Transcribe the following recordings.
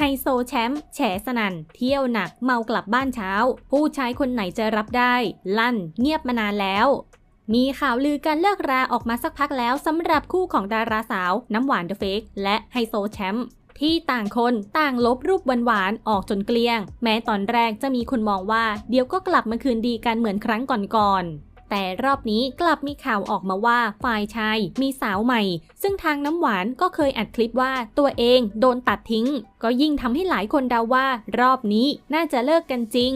ไฮโซแชมป์แฉสนันเที่ยวหนักเมากลับบ้านเช้า ผู้ชายคนไหนจะรับได้ ลั่นเงียบมานานแล้ว มีข่าวลือการเลิกราออกมาสักพักแล้วสำหรับคู่ของดาราสาว น้ำหวานเดอะเฟกและไฮโซแชมป์ที่ต่างคนต่างลบรูปหวานๆออกจนเกลี้ยง แม้ตอนแรกจะมีคนมองว่าเดี๋ยวก็กลับมาคืนดีกันเหมือนครั้งก่อนๆ แต่รอบนี้กลับมีข่าวออกมาว่าฝ่ายชายมีสาวใหม่ ซึ่งทางน้ำหวานก็เคยอัดคลิปว่าตัวเองโดนตัดทิ้ง ก็ยิ่งทำให้หลายคนเดาว่ารอบนี้น่าจะเลิกกันจริง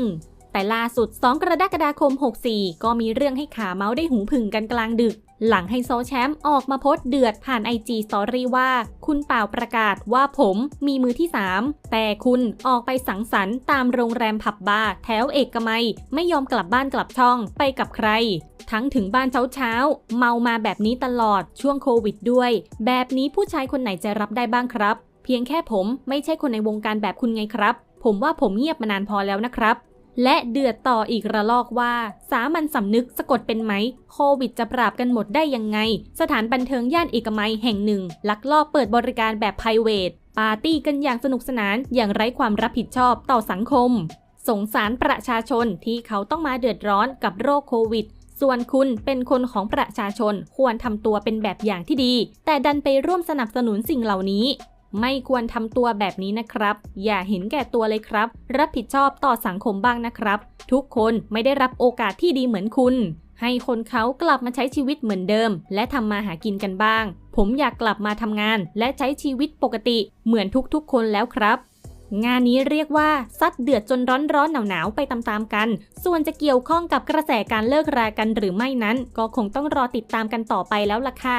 แต่ล่าสุด 2 กรกฎาคม 64 ก็มีเรื่องให้ขาเมาส์ได้หูผึ่งกันกลางดึก หลังไฮโซแชมป์ออกมาโพสต์เดือดผ่านไอจีสตอรี่ว่า คุณเปล่าประกาศว่าผมมีมือที่ 3 แต่คุณออกไปสังสรรค์ตามโรงแรมผับบาร์แถวเอกมัย ไม่ยอมกลับบ้านกลับช่องไปกับใคร ทั้งถึงบ้านเช้าเช้าเมามาแบบนี้ตลอดช่วงโควิดด้วย แบบนี้ผู้ชายคนไหนจะรับได้บ้างครับ เพียงแค่ผมไม่ใช่คนในวงการแบบคุณไงครับ ผมว่าผมเงียบมานานพอแล้วนะครับ และเดือดต่ออีกระลอกว่า สามัญสำนึกสะกดเป็นไหม โควิดจะปราบกันหมดได้ยังไง สถานบันเทิงย่านเอกมัยแห่งหนึ่ง ลักลอบเปิดบริการแบบ p r i v a t ปาร์ตี้กันอย่างสนุกสนานอย่างไร้ความรับผิดชอบต่อสังคม สงสารประชาชนที่เขาต้องมาเดือดร้อนกับโรคโควิด ส่วนคุณเป็นคนของประชาชนควรทำตัวเป็นแบบอย่างที่ดี แต่ดันไปร่วมสนับสนุนสิ่งเหล่านี้ ไม่ควรทำตัวแบบนี้นะครับ อย่าเห็นแก่ตัวเลยครับ รับผิดชอบต่อสังคมบ้างนะครับ ทุกคนไม่ได้รับโอกาสที่ดีเหมือนคุณ ให้คนเขากลับมาใช้ชีวิตเหมือนเดิม และทำมาหากินกันบ้าง ผมอยากกลับมาทำงานและใช้ชีวิตปกติเหมือนทุกๆ คนแล้วครับงานนี้เรียกว่าซัดเดือดจนร้อนร้อนหนาวหนาวๆไปตามๆกัน ส่วนจะเกี่ยวข้องกับกระแสการเลิกรากันหรือไม่นั้น ก็คงต้องรอติดตามกันต่อไปแล้วล่ะค่ะ